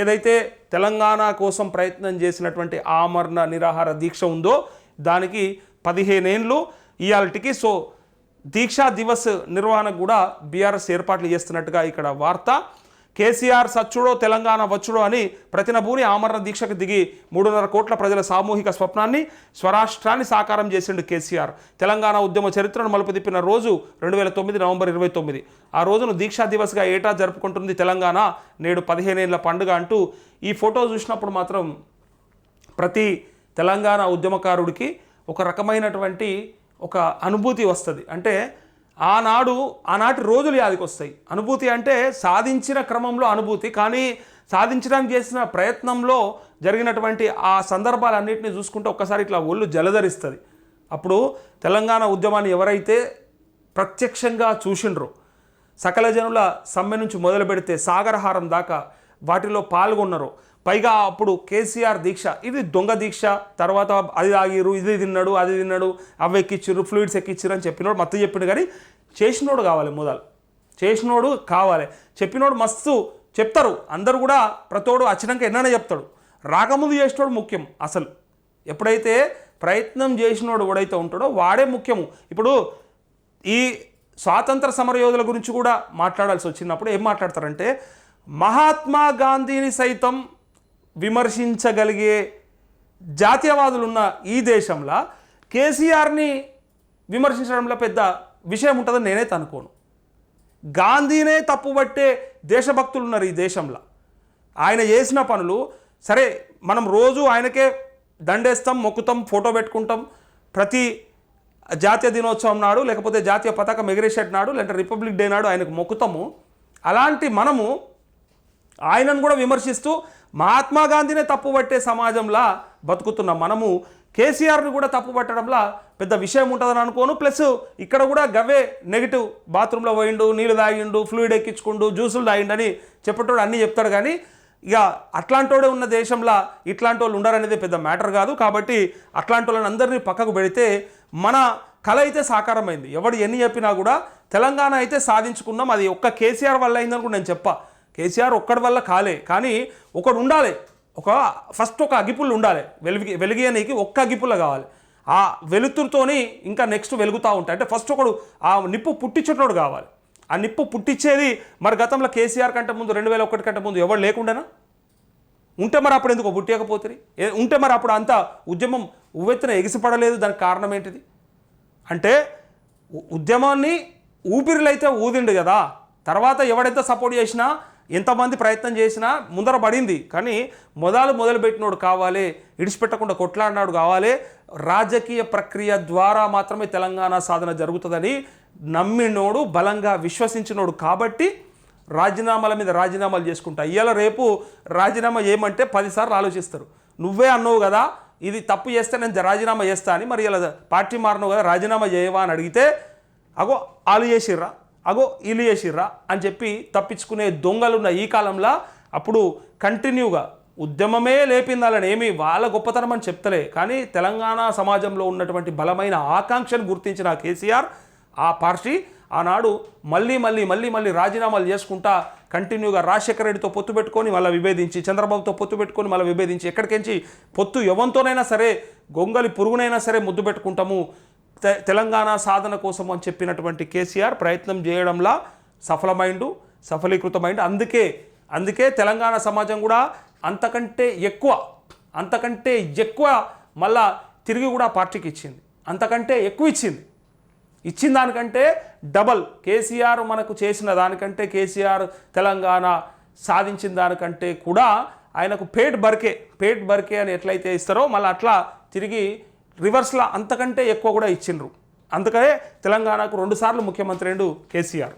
ఏదైతే తెలంగాణ కోసం ప్రయత్నం చేసినటువంటి ఆమరణ నిరాహార దీక్ష ఉందో దానికి పదిహేనేండ్లు ఇయాల్టికి. సో దీక్షా దివస్ నిర్వహణకు కూడా బీఆర్ఎస్ ఏర్పాట్లు చేస్తున్నట్టుగా ఇక్కడ వార్త. కేసీఆర్ సచ్చుడో తెలంగాణ వచ్చుడో అని ప్రతినభూని ఆమరణ దీక్షకు దిగి మూడున్నర కోట్ల ప్రజల సామూహిక స్వప్నాన్ని స్వరాష్ట్రాన్ని సాకారం చేసిండు కేసీఆర్. తెలంగాణ ఉద్యమ చరిత్రను మలుపు తిప్పిన రోజు రెండు వేల తొమ్మిది నవంబర్ ఇరవై తొమ్మిది. ఆ రోజును దీక్షా దివస్గా ఏటా జరుపుకుంటుంది తెలంగాణ నేడు పదిహేనేళ్ళ పండుగ అంటూ ఈ ఫోటో చూసినప్పుడు మాత్రం ప్రతి తెలంగాణ ఉద్యమకారుడికి ఒక రకమైనటువంటి ఒక అనుభూతి వస్తుంది. అంటే ఆనాడు ఆనాటి రోజులు యాదికి వస్తాయి అనుభూతి అంటే సాధించిన క్రమంలో అనుభూతి కానీ సాధించడానికి చేసిన ప్రయత్నంలో జరిగినటువంటి ఆ సందర్భాలన్నింటినీ చూసుకుంటే ఒక్కసారి ఇట్లా ఒళ్ళు జలధరిస్తుంది. అప్పుడు తెలంగాణ ఉద్యమాన్ని ఎవరైతే ప్రత్యక్షంగా చూసిండ్రో సకల జనుల సమ్మె నుంచి మొదలు పెడితే సాగరహారం దాకా వాటిలో పాల్గొన్నారు పైగా అప్పుడు కేసీఆర్ దీక్ష ఇది దొంగ దీక్ష తర్వాత అది తాగిరు ఇది తిన్నాడు అది తిన్నాడు అవి ఎక్కిచ్చిర్రు ఫ్లూయిడ్స్ ఎక్కిచ్చిర్రు అని చెప్పినోడు మత్తు చెప్పిండు కానీ చేసినోడు కావాలి మొదలు చేసినోడు కావాలి. చెప్పినోడు మస్తు చెప్తారు. అందరు కూడా ప్రతోడు వచ్చినాక ఎన్నైనా చెప్తాడు. రాకముందు చేసినోడు ముఖ్యం అసలు. ఎప్పుడైతే ప్రయత్నం చేసినోడు ఎవడైతే ఉంటాడో వాడే ముఖ్యము. ఇప్పుడు ఈ స్వాతంత్ర సమరయోధుల గురించి కూడా మాట్లాడాల్సి వచ్చినప్పుడు ఏం మాట్లాడతారంటే మహాత్మా గాంధీని సైతం విమర్శించగలిగే జాతీయవాదులు ఉన్న ఈ దేశంలో కేసీఆర్ని విమర్శించడంలో పెద్ద విషయం ఉంటుందని నేనైతే అనుకోను గాంధీనే తప్పుబట్టే దేశభక్తులు ఉన్నారు ఈ దేశంలో. ఆయన చేసిన పనులు సరే మనం రోజు ఆయనకే దండేస్తాం మొక్కుతాం ఫోటో పెట్టుకుంటాం ప్రతి జాతీయ దినోత్సవం నాడు లేకపోతే జాతీయ పతాకం ఎగిరేసేటి నాడు లేదంటే రిపబ్లిక్ డే నాడు ఆయనకు మొక్కుతాము. అలాంటి మనము ఆయనను కూడా విమర్శిస్తూ మహాత్మా గాంధీనే తప్పుపట్టే సమాజంలా బతుకుతున్నాం. మనము కేసీఆర్ని కూడా తప్పు పట్టడంలా పెద్ద విషయం ఉంటుందని అనుకోను. ప్లస్ ఇక్కడ కూడా గవే నెగిటివ్ బాత్రూంలో పోయిండు నీళ్ళు తాగిండు ఫ్లూయిడ్ ఎక్కించుకుండు జ్యూసులు తాగిండు అని చెప్పేటోడు అన్నీ చెప్తాడు కానీ ఇక అట్లాంటోడే ఉన్న దేశంలో ఇట్లాంటి వాళ్ళు ఉండరనేది పెద్ద మ్యాటర్ కాదు. కాబట్టి అట్లాంటి వాళ్ళని అందరినీ పక్కకు పెడితే మన కళ అయితే సాకారమైంది. ఎవడు ఎన్ని చెప్పినా కూడా తెలంగాణ అయితే సాధించుకున్నాం. అది ఒక్క కేసీఆర్ వల్ల అయిందని కూడా నేను చెప్పా. కేసీఆర్ ఒక్కడి వల్ల కాలే. కానీ ఒకడు ఉండాలి. ఒక ఫస్ట్ ఒక అగిపుల్లు ఉండాలి. వెలిగి వెలిగేయనీకి ఒక్క అగిపుల్ల కావాలి. ఆ వెలుతురుతోని ఇంకా నెక్స్ట్ వెలుగుతూ ఉంటాయి. అంటే ఫస్ట్ ఒకడు ఆ నిప్పు పుట్టించేటోడు కావాలి. ఆ నిప్పు పుట్టించేది మరి గతంలో కేసీఆర్ కంటే ముందు రెండు వేల ఒకటి కంటే ముందు ఎవరు లేకుండానా? ఉంటే మరి అప్పుడు ఎందుకు పుట్టకపోతుంది ఉంటే మరి అప్పుడు అంత ఉద్యమం ఉవ్వెత్తున ఎగిసిపడలేదు. దానికి కారణం ఏంటిది? అంటే ఉ- ఉద్యమాన్ని ఊపిరిలైతే ఊదిండు కదా. తర్వాత ఎవడైతే సపోర్ట్ చేసినా ఎంతమంది ప్రయత్నం చేసినా ముందర పడింది. కానీ మొదలు మొదలుపెట్టినోడు కావాలి ఇడిచిపెట్టకుండా కొట్లాడినాడు కావాలి. రాజకీయ ప్రక్రియ ద్వారా మాత్రమే తెలంగాణ సాధన జరుగుతుందని నమ్మినోడు బలంగా విశ్వసించినోడు కాబట్టి రాజీనామాల మీద రాజీనామాలు చేసుకుంటా. ఇవాళ రేపు రాజీనామా చేయమంటే పదిసార్లు ఆలోచిస్తారు. నువ్వే అన్నావు కదా ఇది తప్పు చేస్తే నేను రాజీనామా చేస్తా అని. మరి ఇలా పార్టీ మారినావు కదా రాజీనామా చేయవా అని అడిగితే అగో వాళ్ళు చేసిర్రా. అగో వీళ్ళు చేసిర్రా అని చెప్పి తప్పించుకునే దొంగలున్న ఈ కాలంలో అప్పుడు కంటిన్యూగా ఉద్యమమే లేపిందాలని ఏమి వాళ్ళ గొప్పతనం అని చెప్తలే. కానీ తెలంగాణ సమాజంలో ఉన్నటువంటి బలమైన ఆకాంక్షను గుర్తించిన కేసీఆర్ ఆ పార్టీ ఆనాడు మళ్ళీ మళ్ళీ మళ్ళీ మళ్ళీ రాజీనామాలు చేసుకుంటా కంటిన్యూగా రాజశేఖర రెడ్డితో పొత్తు పెట్టుకొని మళ్ళీ విభేదించి చంద్రబాబుతో పొత్తు పెట్టుకొని మళ్ళీ విభేదించి ఎక్కడికెంచి పొత్తు ఎవరితోనైనా సరే గొంగలి పురుగునైనా సరే ముద్దు పెట్టుకుంటాము. తెలంగాణ సాధన కోసం అని చెప్పినటువంటి కేసీఆర్ ప్రయత్నం చేయడంలా సఫలమైండు సఫలీకృతమైండు. అందుకే అందుకే తెలంగాణ సమాజం కూడా అంతకంటే ఎక్కువ అంతకంటే ఎక్కువ మళ్ళా తిరిగి కూడా పార్టీకి ఇచ్చింది. అంతకంటే ఎక్కువ ఇచ్చింది. ఇచ్చిన దానికంటే డబల్. కేసీఆర్ మనకు చేసిన దానికంటే కేసీఆర్ తెలంగాణ సాధించిన దానికంటే కూడా ఆయనకు పేట్ బర్కే పేట్ బర్కే అని ఎట్లయితే ఇస్తారో మళ్ళీ అట్లా తిరిగి రివర్స్లో అంతకంటే ఎక్కువ కూడా ఇచ్చిండ్రు. అందుకనే తెలంగాణకు రెండుసార్లు ముఖ్యమంత్రి కేసీఆర్.